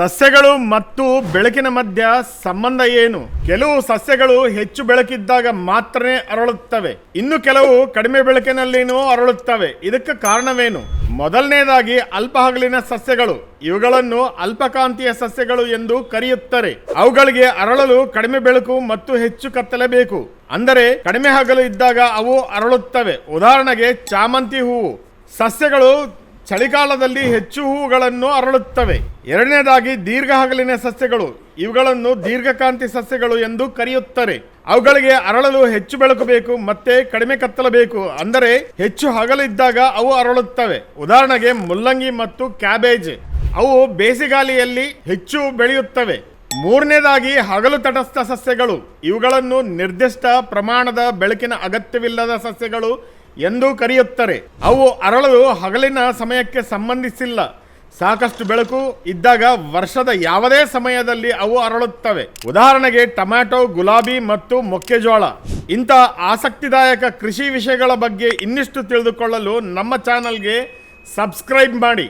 ಸಸ್ಯಗಳು ಮತ್ತು ಬೆಳಕಿನ ಮಧ್ಯ ಸಂಬಂಧ ಏನು? ಕೆಲವು ಸಸ್ಯಗಳು ಹೆಚ್ಚು ಬೆಳಕಿದ್ದಾಗ ಮಾತ್ರ ಅರಳುತ್ತವೆ. ಇನ್ನು ಕೆಲವು ಕಡಿಮೆ ಬೆಳಕಿನಲ್ಲಿನೂ ಅರಳುತ್ತವೆ. ಇದಕ್ಕೆ ಕಾರಣವೇನು? ಮೊದಲನೇದಾಗಿ ಅಲ್ಪ ಹಗಲಿನ ಸಸ್ಯಗಳು. ಇವುಗಳನ್ನು ಅಲ್ಪಕಾಂತೀಯ ಸಸ್ಯಗಳು ಎಂದು ಕರೆಯುತ್ತಾರೆ. ಅವುಗಳಿಗೆ ಅರಳಲು ಕಡಿಮೆ ಬೆಳಕು ಮತ್ತು ಹೆಚ್ಚು ಕತ್ತಲೆ ಬೇಕು. ಅಂದರೆ ಕಡಿಮೆ ಹಗಲು ಇದ್ದಾಗ ಅವು ಅರಳುತ್ತವೆ. ಉದಾಹರಣೆಗೆ ಚಾಮಂತಿ ಹೂವು. ಸಸ್ಯಗಳು ಚಳಿಗಾಲದಲ್ಲಿ ಹೆಚ್ಚು ಹೂಗಳನ್ನು ಅರಳುತ್ತವೆ. ಎರಡನೇದಾಗಿ ದೀರ್ಘ ಹಗಲಿನ ಸಸ್ಯಗಳು. ಇವುಗಳನ್ನು ದೀರ್ಘಕಾಂತಿ ಸಸ್ಯಗಳು ಎಂದು ಕರೆಯುತ್ತಾರೆ. ಅವುಗಳಿಗೆ ಅರಳಲು ಹೆಚ್ಚು ಬೆಳಕು ಬೇಕು ಮತ್ತೆ ಕಡಿಮೆ ಕತ್ತಲಬೇಕು. ಅಂದರೆ ಹೆಚ್ಚು ಹಗಲಿದ್ದಾಗ ಅವು ಅರಳುತ್ತವೆ. ಉದಾಹರಣೆಗೆ ಮುಲ್ಲಂಗಿ ಮತ್ತು ಕ್ಯಾಬೇಜ್. ಅವು ಬೇಸಿಗಾಲಿಯಲ್ಲಿ ಹೆಚ್ಚು ಬೆಳೆಯುತ್ತವೆ. ಮೂರನೇದಾಗಿ ಹಗಲು ತಟಸ್ಥ ಸಸ್ಯಗಳು. ಇವುಗಳನ್ನು ನಿರ್ದಿಷ್ಟ ಪ್ರಮಾಣದ ಬೆಳಕಿನ ಅಗತ್ಯವಿಲ್ಲದ ಸಸ್ಯಗಳು ಎಂದು ಕರೆಯುತ್ತಾರೆ. ಅವು ಅರಳಲು ಹಗಲಿನ ಸಮಯಕ್ಕೆ ಸಂಬಂಧಿಸಿಲ್ಲ. ಸಾಕಷ್ಟು ಬೆಳಕು ಇದ್ದಾಗ ವರ್ಷದ ಯಾವುದೇ ಸಮಯದಲ್ಲಿ ಅವು ಅರಳುತ್ತವೆ. ಉದಾಹರಣೆಗೆ ಟೊಮ್ಯಾಟೊ, ಗುಲಾಬಿ ಮತ್ತು ಮೊಕ್ಕೆಜೋಳ. ಇಂಥ ಆಸಕ್ತಿದಾಯಕ ಕೃಷಿ ವಿಷಯಗಳ ಬಗ್ಗೆ ಇನ್ನಿಷ್ಟು ತಿಳಿದುಕೊಳ್ಳಲು ನಮ್ಮ ಚಾನಲ್ಗೆ ಸಬ್ಸ್ಕ್ರೈಬ್ ಮಾಡಿ.